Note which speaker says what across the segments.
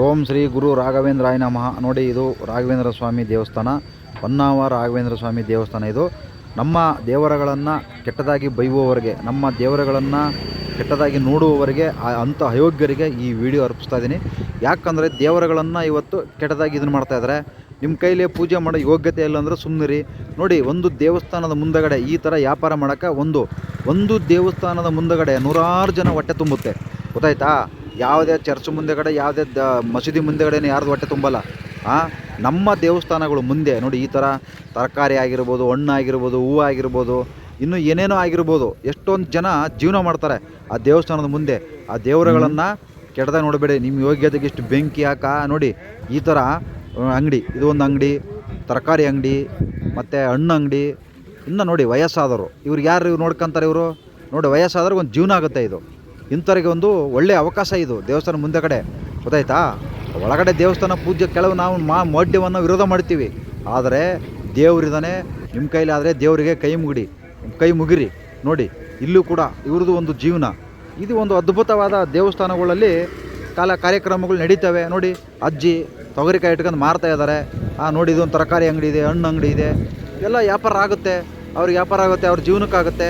Speaker 1: ಓಂ ಶ್ರೀ ಗುರು ರಾಘವೇಂದ್ರಾಯ ನಮಃ. ನೋಡಿ, ಇದು ರಾಘವೇಂದ್ರ ಸ್ವಾಮಿ ದೇವಸ್ಥಾನ. ಹೊನ್ನಾವ ರಾಘವೇಂದ್ರ ಸ್ವಾಮಿ ದೇವಸ್ಥಾನ ಇದು. ನಮ್ಮ ದೇವರಗಳನ್ನು ಕೆಟ್ಟದಾಗಿ ಬೈಯುವವರಿಗೆ, ನಮ್ಮ ದೇವರಗಳನ್ನು ಕೆಟ್ಟದಾಗಿ ನೋಡುವವರಿಗೆ ಅಂಥ ಅಯೋಗ್ಯರಿಗೆ ಈ ವಿಡಿಯೋ ಅರ್ಪಿಸ್ತಾ ಇದ್ದೀನಿ ಯಾಕಂದರೆ ದೇವರಗಳನ್ನು ಇವತ್ತು ಕೆಟ್ಟದಾಗಿ ಇದನ್ನು ಮಾಡ್ತಾ ಇದ್ದಾರೆ ನಿಮ್ಮ ಕೈಲಿ ಪೂಜೆ ಮಾಡೋ ಯೋಗ್ಯತೆ ಇಲ್ಲ ಅಂದರೆ ಸುಮ್ಮನಿರಿ ನೋಡಿ, ಒಂದು ದೇವಸ್ಥಾನದ ಮುಂದಗಡೆ ಈ ಥರ ವ್ಯಾಪಾರ ಮಾಡೋಕ್ಕೆ ಒಂದು ಒಂದು ದೇವಸ್ಥಾನದ ಮುಂದಗಡೆ ನೂರಾರು ಜನ ಹೊಟ್ಟೆ ತುಂಬುತ್ತೆ. ಗೊತ್ತಾಯ್ತಾ? ಯಾವುದೇ ಚರ್ಚ್ ಮುಂದೆಗಡೆ ಯಾವುದೇ ದ ಮಸೀದಿ ಮುಂದೆಗಡೆ ಯಾರ್ದು ಹೊಟ್ಟೆ ತುಂಬಲ್ಲ. ನಮ್ಮ ದೇವಸ್ಥಾನಗಳು ಮುಂದೆ, ನೋಡಿ ಈ ಥರ ತರಕಾರಿ ಆಗಿರ್ಬೋದು, ಹಣ್ಣು ಆಗಿರ್ಬೋದು, ಹೂವು ಆಗಿರ್ಬೋದು, ಇನ್ನು ಏನೇನೋ ಆಗಿರ್ಬೋದು, ಎಷ್ಟೊಂದು ಜನ ಜೀವನ ಮಾಡ್ತಾರೆ ಆ ದೇವಸ್ಥಾನದ ಮುಂದೆ. ಆ ದೇವರುಗಳನ್ನು ಕೆಟ್ಟದಾಗ ನೋಡಬೇಡಿ ನಿಮ್ಮ ಯೋಗ್ಯತೆಗೆ ಇಷ್ಟು ಬೆಂಕಿ ಹಾಕ, ನೋಡಿ ಈ ಥರ ಅಂಗಡಿ, ಇದು ಒಂದು ಅಂಗಡಿ, ತರಕಾರಿ ಅಂಗಡಿ, ಮತ್ತು ಹಣ್ಣು ಅಂಗಡಿ, ಇನ್ನು ನೋಡಿ ವಯಸ್ಸಾದವರು, ಇವ್ರು ಯಾರು ಇವ್ರು ನೋಡ್ಕೊಂತಾರೆ ಇವರು? ನೋಡಿ ವಯಸ್ಸಾದ್ರೆ ಒಂದು ಜೀವನ ಆಗುತ್ತೆ ಇದು. ಇಂಥವ್ರಿಗೆ ಒಂದು ಒಳ್ಳೆಯ ಅವಕಾಶ ಇದು. ದೇವಸ್ಥಾನ ಮುಂದೆ ಕಡೆ. ಗೊತ್ತಾಯ್ತಾ? ಒಳಗಡೆ ದೇವಸ್ಥಾನ ಪೂಜೆ ಕೆಲವು ನಾವು ಮಾ ಮೌಢ್ಯವನ್ನು ವಿರೋಧ ಮಾಡ್ತೀವಿ. ಆದರೆ ದೇವರಿದ್ದಾನೆ, ನಿಮ್ಮ ಕೈಲಿ ಆದರೆ ದೇವರಿಗೆ ಕೈ ಮುಗಿಡಿ. ಕೈ ಮುಗಿರಿ. ನೋಡಿ, ಇಲ್ಲೂ ಕೂಡ ಇವ್ರದ್ದು ಒಂದು ಜೀವನ. ಇದು ಒಂದು ಅದ್ಭುತವಾದ ದೇವಸ್ಥಾನಗಳಲ್ಲಿ ಕಾಲ ಕಾರ್ಯಕ್ರಮಗಳು ನಡೀತವೆ. ನೋಡಿ, ಅಜ್ಜಿ ತೊಗರಿಕಾಯಿ ಇಟ್ಕೊಂಡು ಮಾರ್ತಾ ಇದ್ದಾರೆ. ಆ, ನೋಡಿ, ಇದೊಂದು ತರಕಾರಿ ಅಂಗಡಿ ಇದೆ, ಹಣ್ಣು ಅಂಗಡಿ ಇದೆ. ಎಲ್ಲ ವ್ಯಾಪಾರ ಆಗುತ್ತೆ. ಅವ್ರಿಗೆ ವ್ಯಾಪಾರ ಆಗುತ್ತೆ, ಅವ್ರ ಜೀವನಕ್ಕಾಗುತ್ತೆ.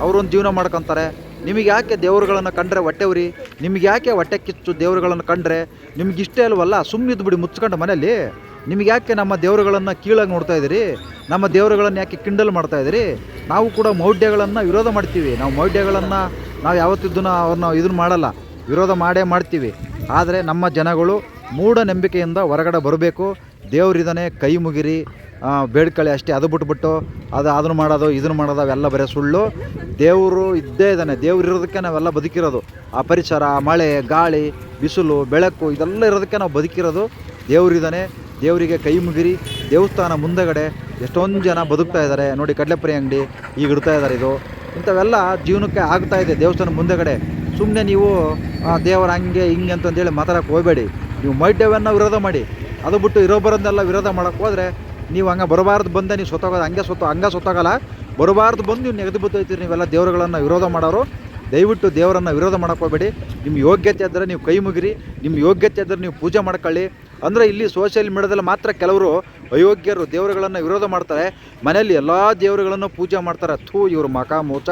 Speaker 1: ಅವರೊಂದು ಜೀವನ ಮಾಡ್ಕೊತಾರೆ. ನಿಮಗೆ ಯಾಕೆ ದೇವರುಗಳನ್ನು ಕಂಡ್ರೆ ಹೊಟ್ಟೆ ಉರಿ? ನಿಮ್ಗೆ ಯಾಕೆ ಹೊಟ್ಟೆ ಕಿಚ್ಚು ದೇವರುಗಳನ್ನು ಕಂಡ್ರೆ? ನಿಮ್ಗೆ ಇಷ್ಟೇ ಅಲ್ವಲ್ಲ ಸುಮ್ಮನೆ ಇದ್ಬಿಡಿ ಮುಚ್ಕೊಂಡು ಮನೆಯಲ್ಲಿ. ನಿಮಗೆ ಯಾಕೆ ನಮ್ಮ ದೇವರುಗಳನ್ನು ಕೀಳಾಗಿ ನೋಡ್ತಾ ಇದ್ದೀರಿ? ನಮ್ಮ ದೇವರುಗಳನ್ನು ಯಾಕೆ ಕಿಂಡಲ್ ಮಾಡ್ತಾ ಇದ್ದೀರಿ? ನಾವು ಕೂಡ ಮೌಢ್ಯಗಳನ್ನು ವಿರೋಧ ಮಾಡ್ತೀವಿ. ನಾವು ಮೌಢ್ಯಗಳನ್ನು ನಾವು ಯಾವತ್ತಿದ್ದೂ ಅವ್ರನ್ನ ಇದನ್ನು ಮಾಡಲ್ಲ. ವಿರೋಧ ಮಾಡೇ ಮಾಡ್ತೀವಿ. ಆದರೆ ನಮ್ಮ ಜನಗಳು ಮೂಢನಂಬಿಕೆಯಿಂದ ಹೊರಗಡೆ ಬರಬೇಕು. ದೇವರಿದ್ದಾನೆ ಕೈ ಮುಗಿರಿ. ಆ, ಬೇಡ್ಕೊಳ್ಳಿ ಅಷ್ಟೇ ಅದು ಬಿಟ್ಬಿಟ್ಟು ಅದು ಅದನ್ನು ಮಾಡೋದು ಇದನ್ನು ಮಾಡೋದು ಅವೆಲ್ಲ ಬರೀ ಸುಳ್ಳು. ದೇವರು ಇದ್ದೇ ಇದ್ದಾನೆ ದೇವ್ರು ಇರೋದಕ್ಕೆ ನಾವೆಲ್ಲ ಬದುಕಿರೋದು. ಆ ಪರಿಸರ ಮಳೆ ಗಾಳಿ ಬಿಸಿಲು ಬೆಳಕು ಇದೆಲ್ಲ ಇರೋದಕ್ಕೆ ನಾವು ಬದುಕಿರೋದು. ದೇವರಿದ್ದಾನೆ ದೇವರಿಗೆ ಕೈ ಮುಗಿರಿ ದೇವಸ್ಥಾನ ಮುಂದಗಡೆ ಎಷ್ಟೊಂದು ಜನ ಬದುಕ್ತಾ ಇದ್ದಾರೆ. ನೋಡಿ ಕಡಲೆಪುರಿ ಅಂಗಡಿ ಈಗ ಇಡ್ತಾ ಇದ್ದಾರೆ ಇದು. ಇಂಥವೆಲ್ಲ ಜೀವನಕ್ಕೆ ಆಗ್ತಾ ಇದೆ ದೇವಸ್ಥಾನ ಮುಂದೆಗಡೆ. ಸುಮ್ಮನೆ ನೀವು ದೇವರ ಹಂಗೆ ಹಿಂಗೆ ಅಂತಂದೇಳಿ ಮಾತಾಡೋಕೆ ಹೋಗಬೇಡಿ. ನೀವು ಮೈಡ್ಯವನ್ನು ವಿರೋಧ ಮಾಡಿ. ಅದು ಬಿಟ್ಟು ಇರೋಬರನ್ನೆಲ್ಲ ವಿರೋಧ ಮಾಡೋಕ್ಕೆ ಹೋದರೆ ನೀವು ಹಂಗೆ ಬರಬಾರ್ದು ಬಂದೆ, ನೀವು ಸೊತ್ತೋಗೋದು ಹಂಗೆ ಸೊತ್ತ, ಹಂಗೆ ಸೊತ್ತಾಗಲ್ಲ. ಬರಬಾರ್ದು ಬಂದು ನೀವು ನೆಗೆದು ಬಿದ್ದೋಯ್ತೀರಿ ನೀವೆಲ್ಲ ದೇವರುಗಳನ್ನು ವಿರೋಧ ಮಾಡೋರು. ದಯವಿಟ್ಟು ದೇವರನ್ನು ವಿರೋಧ ಹೋಗಬೇಡಿ. ನಿಮ್ಮ ಯೋಗ್ಯತೆ ಇದ್ದರೆ ನೀವು ಕೈ ಮುಗಿರಿ. ನಿಮ್ಮ ಯೋಗ್ಯತೆ ಇದ್ದರೆ ನೀವು ಪೂಜೆ ಮಾಡ್ಕೊಳ್ಳಿ. ಅಂದರೆ ಇಲ್ಲಿ ಸೋಷಿಯಲ್ ಮೀಡಿಯಾದಲ್ಲಿ ಮಾತ್ರ ಕೆಲವರು ಅಯೋಗ್ಯರು, ದೇವರುಗಳನ್ನು ವಿರೋಧ ಮಾಡ್ತಾರೆ. ಮನೆಯಲ್ಲಿ ಎಲ್ಲ ದೇವರುಗಳನ್ನು ಪೂಜೆ ಮಾಡ್ತಾರೆ. ಥೂ, ಇವರು ಮಕ ಮೋಚ.